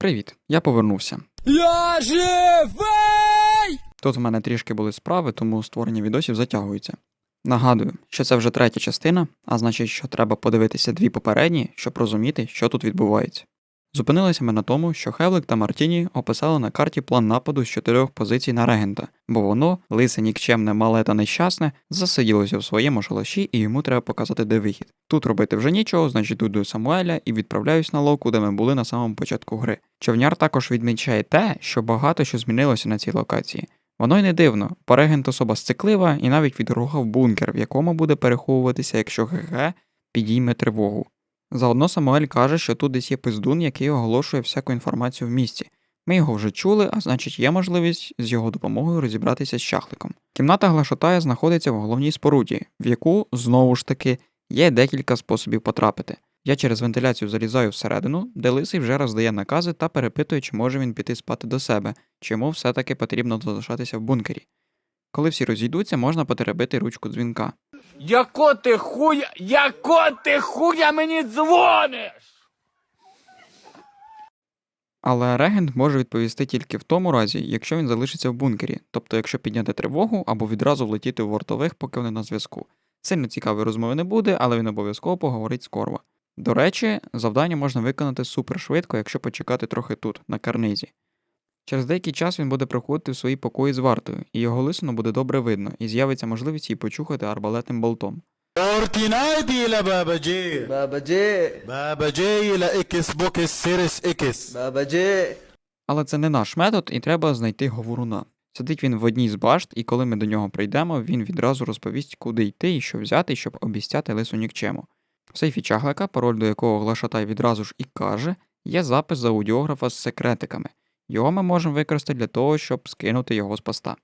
Привіт, я повернувся. Я живий! Тут в мене трішки були справи, тому створення відосів затягується. Нагадую, що це вже третя частина, а значить, що треба подивитися дві попередні, щоб розуміти, що тут відбувається. Зупинилися ми на тому, що Хевлик та Мартіні описали на карті план нападу з чотирьох позицій на регента, бо воно, лисе нікчемне, мале та нещасне, засиділося в своєму шалаші і йому треба показати, де вихід. Тут робити вже нічого, значить тут до Самуеля і відправляюсь на локу, де ми були на самому початку гри. Човняр також відмічає те, що багато що змінилося на цій локації. Воно й не дивно, бо регент особа сциклива і навіть відругав бункер, в якому буде переховуватися, якщо ГГ підійме тривогу. Заодно Самуель каже, що тут десь є пиздун, який оголошує всяку інформацію в місті. Ми його вже чули, а значить є можливість з його допомогою розібратися з чахликом. Кімната Глашотая знаходиться в головній споруді, в яку, знову ж таки, є декілька способів потрапити. Я через вентиляцію залізаю всередину, де лисий вже роздає накази та перепитує, чи може він піти спати до себе, чи йому все-таки потрібно залишатися в бункері. Коли всі розійдуться, можна потеребити ручку дзвінка. Яко ти хуя, яко ти хуя мені дзвониш? Але регент може відповісти тільки в тому разі, якщо він залишиться в бункері, тобто якщо підняти тривогу або відразу влетіти у вартових, поки вони на зв'язку. Сильно цікавої розмови не буде, але він обов'язково поговорить з Корва. До речі, завдання можна виконати супершвидко, якщо почекати трохи тут, на карнизі. Через деякий час він буде приходити в свої покої з вартою, і його лисину буде добре видно, і з'явиться можливість її почухати арбалетним болтом. Але це не наш метод, і треба знайти говоруна. Сидить він в одній з башт, і коли ми до нього прийдемо, він відразу розповість, куди йти і що взяти, щоб обіцяти лису нікчему. В сейфі чаглика, пароль до якого Глашатай відразу ж і каже, є запис за аудіографа з секретиками. Його ми можемо використати для того, щоб скинути його з поста.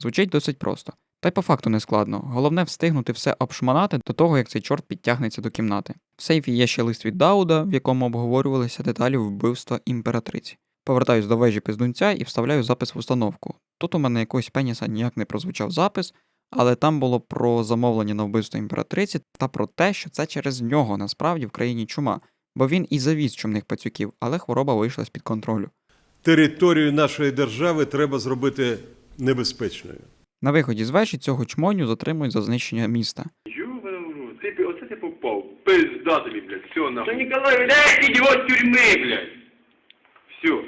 Звучить досить просто. Та й по факту не складно. Головне встигнути все обшманати до того, як цей чорт підтягнеться до кімнати. В сейфі є ще лист від Дауда, в якому обговорювалися деталі вбивства імператриці. Повертаюсь до вежі пиздунця і вставляю запис в установку. Тут у мене якогось пеніса ніяк не прозвучав запис, але там було про замовлення на вбивство імператриці та про те, що це через нього насправді в країні чума, бо він і завіз чумних пацюків, але хвороба вийшла з-під контролю територію нашої держави треба зробити небезпечною. На виході з вежі цього чмоню затримують за знищення міста. Ёбаный ты, пи- оце ти попав. Пизда тобі, блядь, все нахуй. Та Ніколай, блядь, його з тюрми, блядь. Все.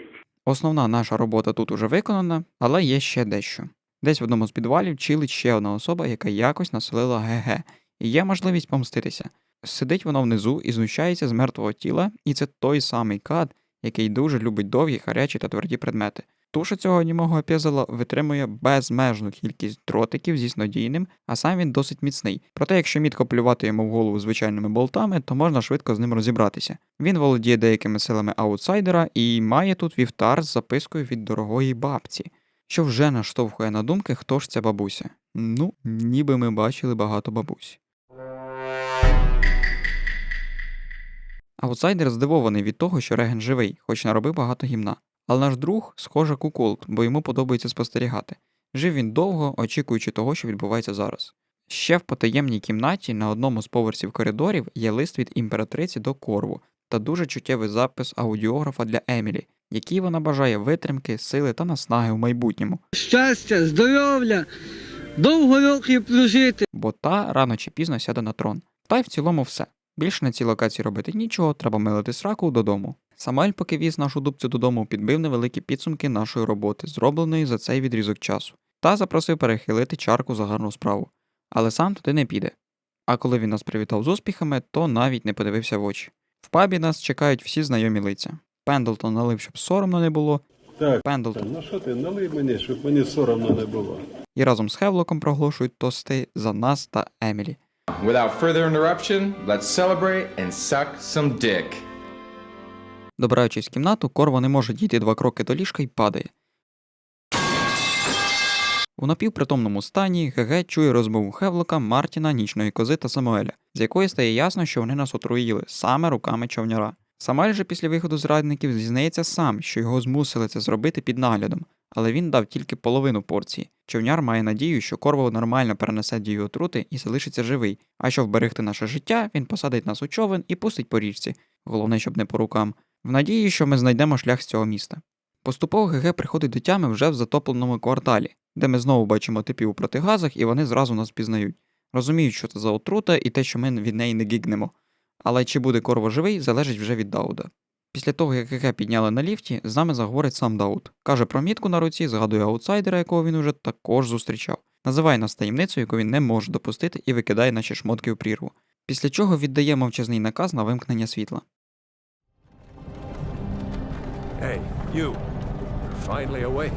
Основна наша робота тут уже виконана, але є ще дещо. Десь в одному з підвалів чилить ще одна особа, яка якось населила ГГ, і є можливість помститися. Сидить воно внизу і знущається з мертвого тіла, і це той самий кад, який дуже любить довгі, гарячі та тверді предмети. Туша цього німого епізела витримує безмежну кількість дротиків зі снодійним, а сам він досить міцний. Проте, якщо мітко плювати йому в голову звичайними болтами, то можна швидко з ним розібратися. Він володіє деякими силами аутсайдера і має тут вівтар з запискою від дорогої бабці, що вже наштовхує на думки, хто ж ця бабуся. Ну, ніби ми бачили багато бабусь. Аутсайдер здивований від того, що Реген живий, хоч наробив багато гімна. Але наш друг схоже куколд, бо йому подобається спостерігати. Жив він довго, очікуючи того, що відбувається зараз. Ще в потаємній кімнаті на одному з поверсів коридорів є лист від імператриці до корву та дуже чуттєвий запис аудіографа для Емілі, який вона бажає витримки, сили та наснаги в майбутньому, щастя, здоров'я, довго років прожити. бо та рано чи пізно сяде на трон. Та й в цілому все. Більше на цій локації робити нічого, треба милити сраку додому. Самуель, поки віз нашу дубцю додому, підбив невеликі підсумки нашої роботи, зробленої за цей відрізок часу, та запросив перехилити чарку за гарну справу. Але сам туди не піде. А коли він нас привітав з успіхами, то навіть не подивився в очі. В пабі нас чекають всі знайомі лиця. Пендлтон налив, щоб соромно не було. Так, Пендлтон ну що ти, налий мені, щоб мені соромно не було. і разом з Хевлоком проголошують тости за нас та Емілі. Without further interruption, let's celebrate and suck some dick. Добираючись в кімнату, Корво не може дійти два кроки до ліжка і падає. У напівпритомному стані ГГ чує розмову Хевлока, Мартіна, нічної кози та Самуеля, з якої стає ясно, що вони нас отруїли саме руками човняра. Самуель же після виходу зрадників зізнається сам, що його змусили це зробити під наглядом, але він дав тільки половину порції. Човняр має надію, що Корво нормально перенесе дію отрути і залишиться живий, а щоб вберегти наше життя, він посадить нас у човен і пустить по річці. Головне, щоб не по рукам. в надії, що ми знайдемо шлях з цього міста. Поступово ГГ приходить до тями вже в затопленому кварталі, де ми знову бачимо типів у протигазах, і вони зразу нас пізнають. Розуміють, що це за отрута і те, що ми від неї не гігнемо. Але чи буде Корво живий, залежить вже від Дауда. Після того, як ГГ підняли на ліфті, з нами заговорить сам Дауд. Каже про мітку на руці, згадує аутсайдера, якого він уже також зустрічав. Називає нас таємницею, яку він не може допустити, і викидає наші шмотки у прірву. Після чого віддає мовчазний наказ на вимкнення світла. Hey, you. Finally awake.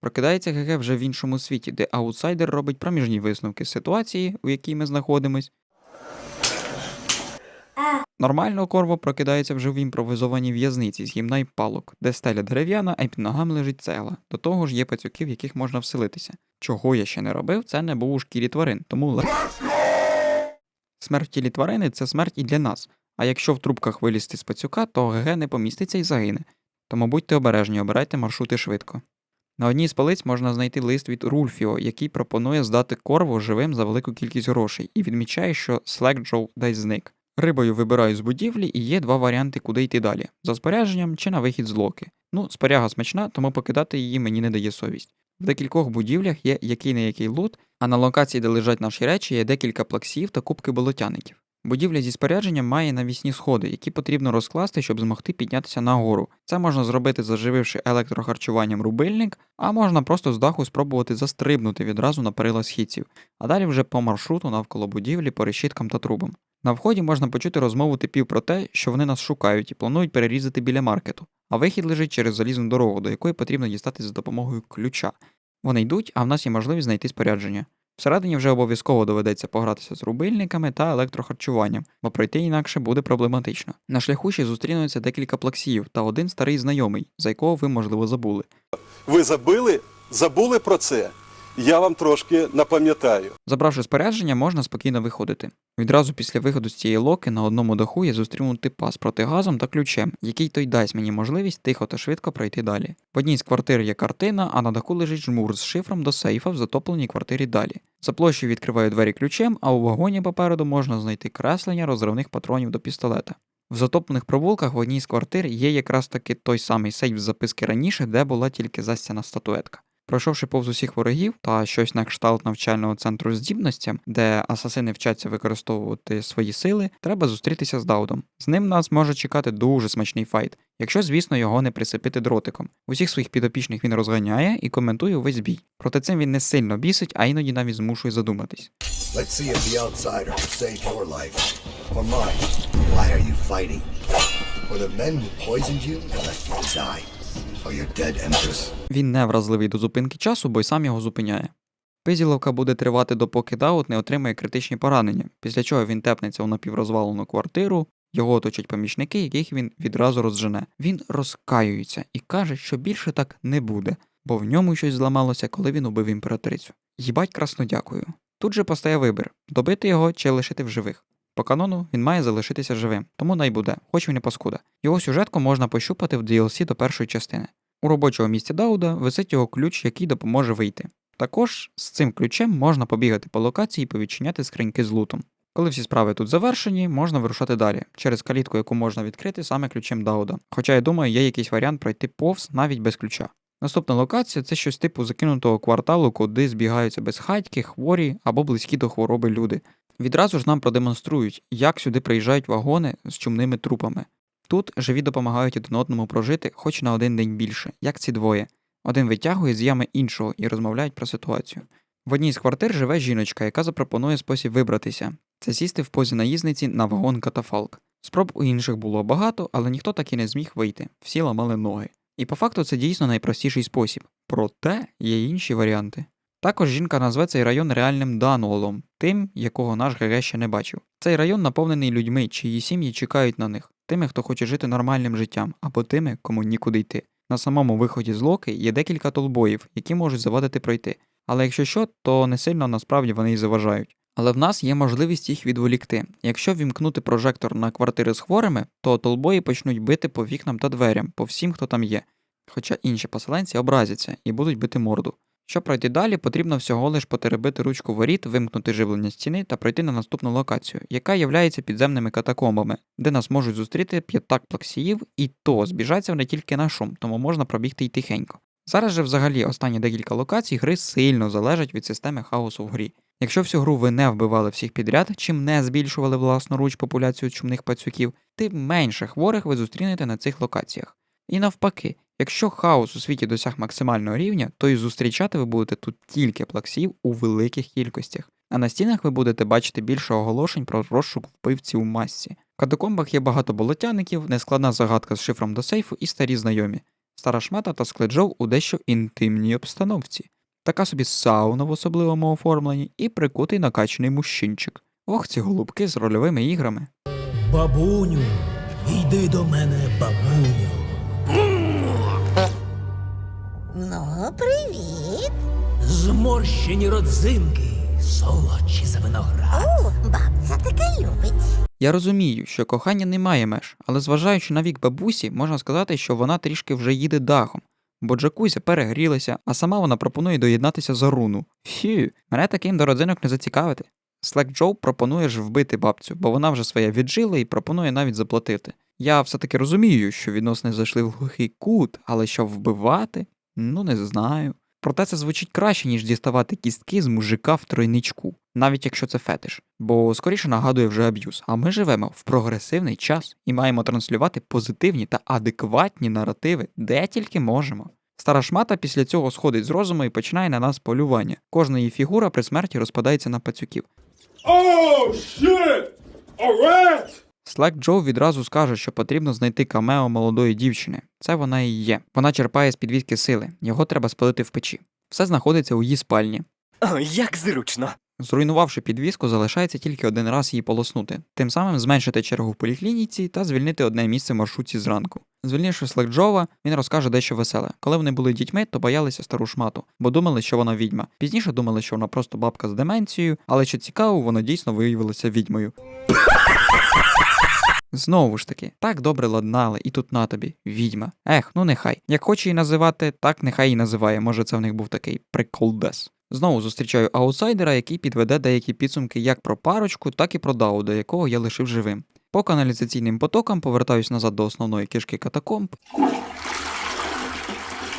Прокидається ГГ вже в іншому світі, де аутсайдер робить проміжні висновки з ситуації, у якій ми знаходимось. Нормально Корво прокидається вже в імпровизованій в'язниці з гімна й палок, де стеля дерев'яна, а й під ногами лежить цегла. До того ж є пацюки, в яких можна вселитися. Чого я ще не робив, це не був у шкірі тварин, тому Смерть тілі тварини це смерть і для нас. А якщо в трубках вилізти з пацюка, то ГГ не поміститься і загине. Тому будьте обережні, обирайте маршрути швидко. На одній з полиць можна знайти лист від Рульфіо, який пропонує здати корву живим за велику кількість грошей, і відмічає, що Слекджоу десь зник. Рибою вибираю з будівлі і є два варіанти, куди йти далі: за спорядженням чи на вихід з локи. Ну, споряга смачна, тому покидати її мені не дає совість. В декількох будівлях є який не який лут, а на локації, де лежать наші речі, є декілька плаксів та кубки болотяників. Будівля зі спорядженням має навісні сходи, які потрібно розкласти, щоб змогти піднятися нагору. Це можна зробити, зажививши електрохарчуванням рубильник, а можна просто з даху спробувати застрибнути відразу на перила східців, а далі вже по маршруту навколо будівлі по решіткам та трубам. На вході можна почути розмову типів про те, що вони нас шукають і планують перерізати біля маркету, а вихід лежить через залізну дорогу, до якої потрібно дістатися за допомогою ключа. Вони йдуть, а в нас є можливість знайти спорядження. Всередині вже обов'язково доведеться погратися з рубильниками та електрохарчуванням, бо пройти інакше буде проблематично. На шляху ще зустрінуться декілька плаксів та один старий знайомий, за якого ви, можливо, забули. Ви забили? Забули про це? Я вам трошки напам'ятаю. Забравши спорядження, можна спокійно виходити. Відразу після виходу з цієї локи на одному даху я зустріну типа з протигазом та ключем, який той дасть мені можливість тихо та швидко пройти далі. В одній з квартир є картина, а на даху лежить жмур з шифром до сейфа в затопленій квартирі далі. За площею відкриваю двері ключем, а у вагоні попереду можна знайти креслення розривних патронів до пістолета. В затоплених провулках в одній з квартир є якраз таки той самий сейф з записки раніше, де була тільки застяна статуетка. Пройшовши повз усіх ворогів та щось на кшталт навчального центру здібностям, де асасини вчаться використовувати свої сили, треба зустрітися з Даудом. З ним нас може чекати дуже смачний файт, якщо, звісно, його не присипити дротиком. Усіх своїх підопічних він розганяє і коментує увесь бій. Проте цим він не сильно бісить, а іноді навіть змушує задуматись. Let's see if the. Він не вразливий до зупинки часу, бо й сам його зупиняє. Пизіловка буде тривати, допоки Даут не отримає критичні поранення, після чого він тепнеться у напіврозвалену квартиру, його оточать помічники, яких він відразу розжене. Він розкаюється і каже, що більше так не буде, бо в ньому щось зламалося, коли він убив імператрицю. Їбать красно дякую. Тут же постає вибір добити його чи лишити в живих. По канону він має залишитися живим, тому най буде, хоч він і паскуда. Його сюжетку можна пощупати в DLC до першої частини. У робочого місця Дауда висить його ключ, який допоможе вийти. Також з цим ключем можна побігати по локації і повідчиняти скриньки з лутом. Коли всі справи тут завершені, можна вирушати далі, через калітку, яку можна відкрити саме ключем Дауда. Хоча я думаю, є якийсь варіант пройти повз навіть без ключа. Наступна локація це щось типу закинутого кварталу, куди збігаються безхатьки, хворі або близькі до хвороби люди. Відразу ж нам продемонструють, як сюди приїжджають вагони з чумними трупами. Тут живі допомагають один одному прожити хоч на один день більше, як ці двоє. Один витягує з ями іншого і розмовляють про ситуацію. В одній з квартир живе жіночка, яка запропонує спосіб вибратися це сісти в позі наїзниці на вагон катафалк. Спроб у інших було багато, але ніхто так і не зміг вийти, всі ламали ноги. І по факту це дійсно найпростіший спосіб. Проте є інші варіанти. Також жінка назве цей район реальним Дануолом, тим, якого наш ГГ ще не бачив. Цей район наповнений людьми, чиї сім'ї чекають на них, тими, хто хоче жити нормальним життям, або тими, кому нікуди йти. На самому виході з локи є декілька толбоїв, які можуть завадити пройти. Але якщо що, то не сильно насправді вони й заважають. Але в нас є можливість їх відволікти. Якщо вімкнути прожектор на квартири з хворими, то толбої почнуть бити по вікнам та дверям, по всім, хто там є. Хоча інші поселенці образяться і будуть бити морду. Щоб пройти далі, потрібно всього лиш потеребити ручку воріт, вимкнути живлення стіни та пройти на наступну локацію, яка являється підземними катакомбами, де нас можуть зустріти п'ятак плаксіїв, і то збіжаться вони тільки на шум, тому можна пробігти й тихенько. Зараз же взагалі останні декілька локацій гри сильно залежать від системи хаосу в грі. Якщо всю гру ви не вбивали всіх підряд, чим не збільшували власноруч популяцію чумних пацюків, тим менше хворих ви зустрінете на цих локаціях. І навпаки, якщо хаос у світі досяг максимального рівня, то і зустрічати ви будете тут тільки плаксів у великих кількостях. А на стінах ви будете бачити більше оголошень про розшук вбивців у масці. В катакомбах є багато болотяників, нескладна загадка з шифром до сейфу і старі знайомі. Стара шмета та скледжов у дещо інтимній обстановці. Така собі сауна в особливому оформленні і прикутий накачаний мужчинчик. Ох, ці голубки з рольовими іграми. Бабуню, йди до мене, бабуню. Зморщені родзинки, солодші за виноград. О, бабця таке любить. Я розумію, що кохання не має меж, але зважаючи на вік бабусі, можна сказати, що вона трішки вже їде дахом, бо Джакузя перегрілася, а сама вона пропонує доєднатися за руну. Фі, мене таким до родзинок не зацікавити. Слек Джоу пропонує ж вбити бабцю, бо вона вже своє віджила і пропонує навіть заплатити. Я все-таки розумію, що відносини зайшли в глухий кут, але що вбивати? Ну не знаю. Проте це звучить краще, ніж діставати кістки з мужика в тройничку, навіть якщо це фетиш, бо скоріше нагадує вже аб'юз. А ми живемо в прогресивний час і маємо транслювати позитивні та адекватні наративи, де тільки можемо. Стара шмата після цього сходить з розуму і починає на нас полювання. Кожна її фігура при смерті розпадається на пацюків. Слек Джоу відразу скаже, що потрібно знайти камео молодої дівчини. Це вона і є. Вона черпає з підвідки сили, його треба спалити в печі. Все знаходиться у її спальні. О, як зручно. Зруйнувавши підвіску, залишається тільки один раз її полоснути, тим самим зменшити чергу в поліклініці та звільнити одне місце в маршрутці зранку. Звільнивши Слекджова, він розкаже дещо веселе. Коли вони були дітьми, то боялися стару шмату, бо думали, що вона відьма. Пізніше думали, що вона просто бабка з деменцією, але що цікаво, вона дійсно виявилася відьмою. Знову ж таки, так добре ладнали, і тут на тобі, відьма. Ех, ну нехай. Як хоче її називати, так нехай і називає. Може, це в них був такий приколдес. Знову зустрічаю аутсайдера, який підведе деякі підсумки як про парочку, так і про Дауда, якого я лишив живим. По каналізаційним потокам повертаюсь назад до основної кишки катакомб.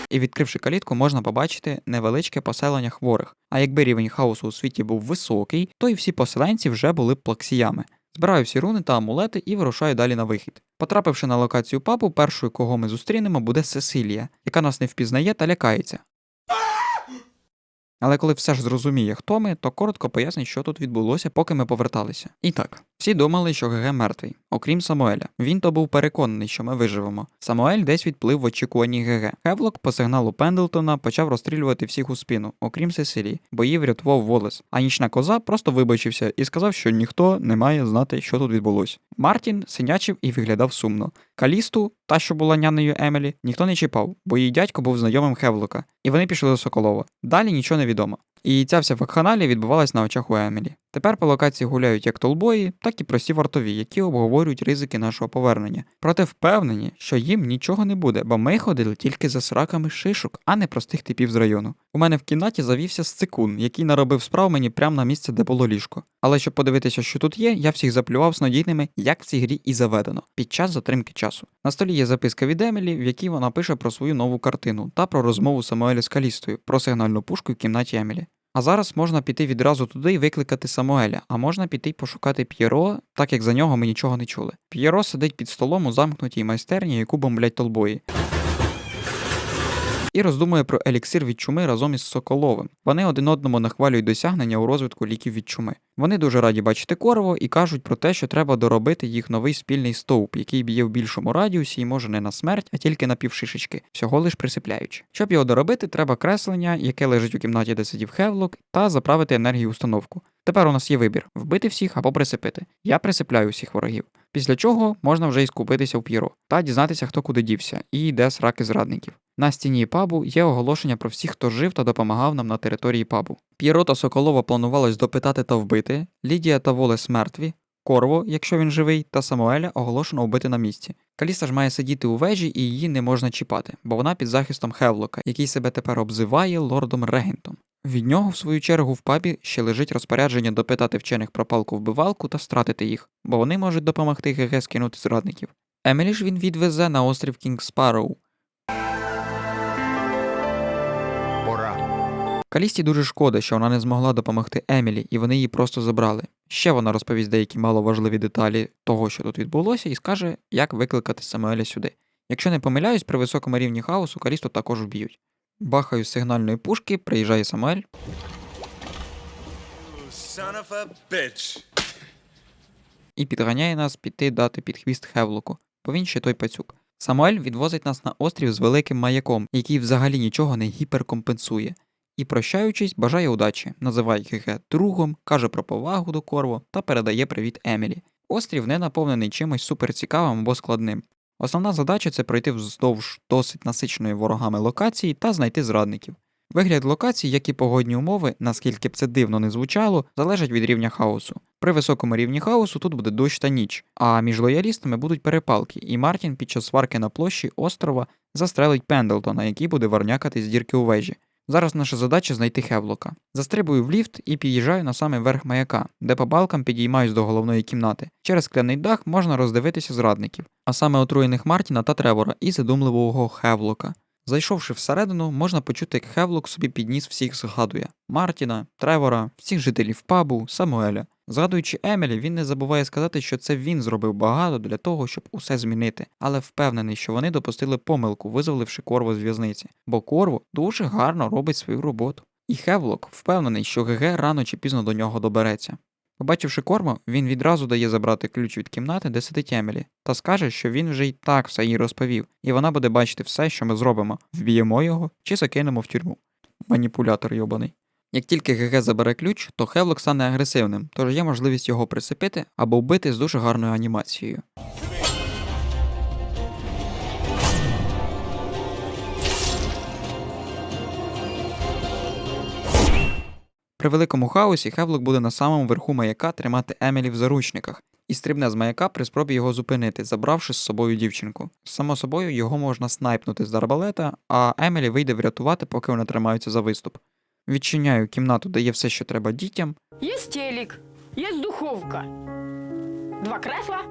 І відкривши калітку, можна побачити невеличке поселення хворих. А якби рівень хаосу у світі був високий, то і всі поселенці вже були б плаксіями. Збираю всі руни та амулети і вирушаю далі на вихід. Потрапивши на локацію папу, першою, кого ми зустрінемо, буде Сесилія, яка нас не впізнає та лякається. Але коли все ж зрозуміє, хто ми, то коротко пояснить, що тут відбулося, поки ми поверталися. І так, всі думали, що ГГ мертвий, окрім Самуеля. Він то був переконаний, що ми виживемо. Самуель десь відплив в очікуванні ГГ. Хевлок по сигналу Пендлтона почав розстрілювати всіх у спину, окрім Сесилії, бо її врятував Волес. А нічна коза просто вибачився і сказав, що ніхто не має знати, що тут відбулося. Мартін синячив і виглядав сумно. Калісту, та, що була нянею Емелі, ніхто не чіпав, бо її дядько був знайомим Хевлока, і вони пішли до Соколова. Далі нічого не відомо. І ця вся вакханалія відбувалась на очах у Емелі. Тепер по локації гуляють як толбої, так і прості вартові, які обговорюють ризики нашого повернення. Проте впевнені, що їм нічого не буде, бо ми ходили тільки за сраками шишок, а не простих типів з району. У мене в кімнаті завівся сцикун, який наробив справ мені прямо на місце, де було ліжко. Але щоб подивитися, що тут є, я всіх заплював снодійними, як в цій грі і заведено, під час затримки часу. На столі є записка від Емілі, в якій вона пише про свою нову картину та про розмову Самуеля з Калістою, про сигнальну пушку в кімнаті Емілі. А зараз можна піти відразу туди і викликати Самуеля, а можна піти пошукати П'єро, так як за нього ми нічого не чули. П'єро сидить під столом у замкнутій майстерні, яку бомблять толбої. І роздумує про еліксир від чуми разом із Соколовим. Вони один одному нахвалюють досягнення у розвитку ліків від чуми. Вони дуже раді бачити Корово і кажуть про те, що треба доробити їх новий спільний стовп, який б'є в більшому радіусі і може не на смерть, а тільки на півшишечки, всього лиш присипляючи. Щоб його доробити, треба креслення, яке лежить у кімнаті, де сидів Хевлок, та заправити енергію установку. Тепер у нас є вибір вбити всіх або присипити. Я присипляю всіх ворогів. Після чого можна вже й скупитися в п'єро та дізнатися, хто куди дівся, і де сраки зрадників. На стіні пабу є оголошення про всіх, хто жив та допомагав нам на території пабу. П'єро та Соколова планувалось допитати та вбити, Лідія та Волес мертві, Корво, якщо він живий, та Самуеля оголошено вбити на місці. Каліста ж має сидіти у вежі і її не можна чіпати, бо вона під захистом Хевлока, який себе тепер обзиває лордом Регентом. Від нього, в свою чергу, в пабі ще лежить розпорядження допитати вчених про палку вбивалку та стратити їх, бо вони можуть допомогти ГГ скинути зрадників. Емілі ж він відвезе на острів Кінг Калісті дуже шкода, що вона не змогла допомогти Емілі, і вони її просто забрали. Ще вона розповість деякі маловажливі деталі того, що тут відбулося, і скаже, як викликати Самуеля сюди. Якщо не помиляюсь, при високому рівні хаосу Калісту також вб'ють. Бахаю з сигнальної пушки, приїжджає Самуель, Son of a bitch. і підганяє нас піти дати під хвіст Хевлоку, бо він ще той пацюк. Самуель відвозить нас на острів з великим маяком, який взагалі нічого не гіперкомпенсує. І, прощаючись, бажає удачі, називає ГГ другом, каже про повагу до Корво та передає привіт Емілі. Острів не наповнений чимось суперцікавим або складним. Основна задача це пройти вздовж досить насиченої ворогами локації та знайти зрадників. Вигляд локацій, як і погодні умови, наскільки б це дивно не звучало, залежать від рівня хаосу. При високому рівні хаосу тут буде дощ та ніч, а між лоялістами будуть перепалки, і Мартін під час сварки на площі острова застрелить Пендлтона, який буде варнякати з дірки у вежі. Зараз наша задача знайти Хевлока. Застрибую в ліфт і під'їжджаю на самий верх маяка, де по балкам підіймаюсь до головної кімнати. Через скляний дах можна роздивитися зрадників, а саме отруєних Мартіна та Тревора і задумливого Хевлока. Зайшовши всередину, можна почути, як Хевлок собі підніс всіх згадує: Мартіна, Тревора, всіх жителів пабу, Самуеля. Згадуючи Емілі, він не забуває сказати, що це він зробив багато для того, щоб усе змінити, але впевнений, що вони допустили помилку, визволивши Корво з в'язниці, бо Корво дуже гарно робить свою роботу. І Хевлок впевнений, що ГГ рано чи пізно до нього добереться. Побачивши Кормо, він відразу дає забрати ключ від кімнати, де сидить Емілі, та скаже, що він вже й так все їй розповів, і вона буде бачити все, що ми зробимо, вб'ємо його чи закинемо в тюрму. Маніпулятор йобаний. Як тільки ГГ забере ключ, то Хевлок стане агресивним, тож є можливість його присипити або вбити з дуже гарною анімацією. При великому хаосі Хевлок буде на самому верху маяка тримати Емілі в заручниках і стрибне з маяка при спробі його зупинити, забравши з собою дівчинку. Само собою його можна снайпнути з арбалета, а Емілі вийде врятувати, поки вони тримаються за виступ. Відчиняю кімнату, де є все, що треба дітям, Є телек, є духовка, два кресла.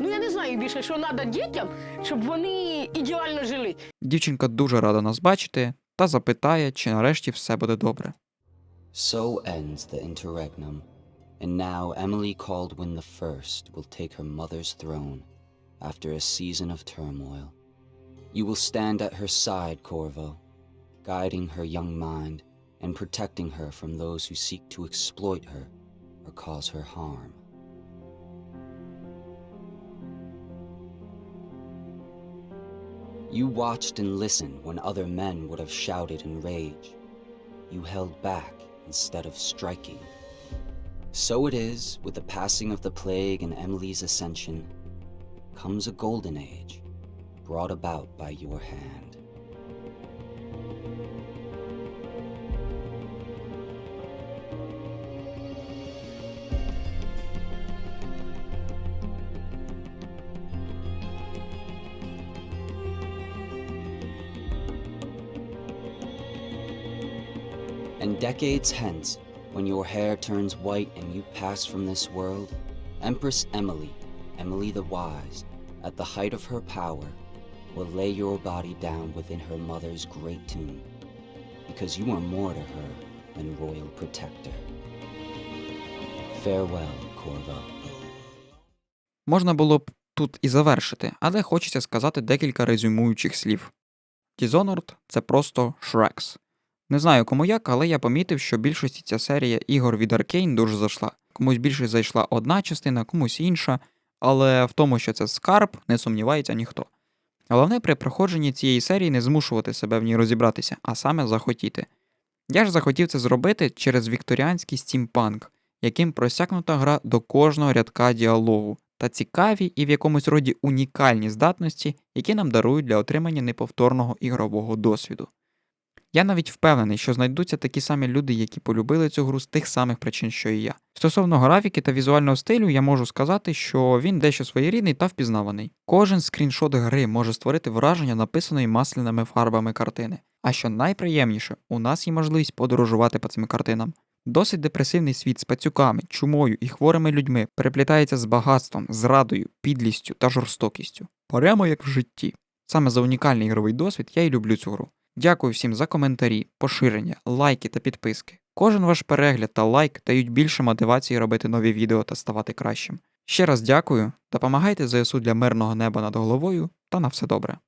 Ну я не знаю більше, що треба дітям, щоб вони ідеально жили. Дівчинка дуже рада нас бачити та запитає, чи нарешті все буде добре. So ends the interregnum, and now Emily Caldwin the First will take her mother's throne after a season of turmoil. You will stand at her side, Corvo, guiding her young mind and protecting her from those who seek to exploit her or cause her harm. You watched and listened when other men would have shouted in rage. You held back instead of striking. So it is with the passing of the plague and Emily's ascension comes a golden age brought about by your hand. And decades hence, when your hair turns white and you pass from this world, Empress Emily, Emily the Wise, at the height of her power, will lay your body down within her mother's great tomb, because you are more to her than royal protector. Farewell, Corvo. Можна було б тут і завершити, але хочеться сказати декілька резюмуючих слів. Dishonored – це просто Shreks. Не знаю кому як, але я помітив, що більшості ця серія ігор від Arkane дуже зайшла. Комусь більше зайшла одна частина, комусь інша, але в тому, що це скарб, не сумнівається ніхто. Головне при проходженні цієї серії не змушувати себе в ній розібратися, а саме захотіти. Я ж захотів це зробити через вікторіанський стімпанк, яким просякнута гра до кожного рядка діалогу, та цікаві і в якомусь роді унікальні здатності, які нам дарують для отримання неповторного ігрового досвіду. Я навіть впевнений, що знайдуться такі самі люди, які полюбили цю гру з тих самих причин, що і я. Стосовно графіки та візуального стилю, я можу сказати, що він дещо своєрідний та впізнаваний. Кожен скріншот гри може створити враження написаної масляними фарбами картини. А що найприємніше, у нас є можливість подорожувати по цим картинам. Досить депресивний світ з пацюками, чумою і хворими людьми переплітається з багатством, зрадою, підлістю та жорстокістю. Прямо як в житті. Саме за унікальний ігровий досвід я і люблю цю гру. Дякую всім за коментарі, поширення, лайки та підписки. Кожен ваш перегляд та лайк дають більше мотивації робити нові відео та ставати кращим. Ще раз дякую, допомагайте ЗСУ для мирного неба над головою та на все добре.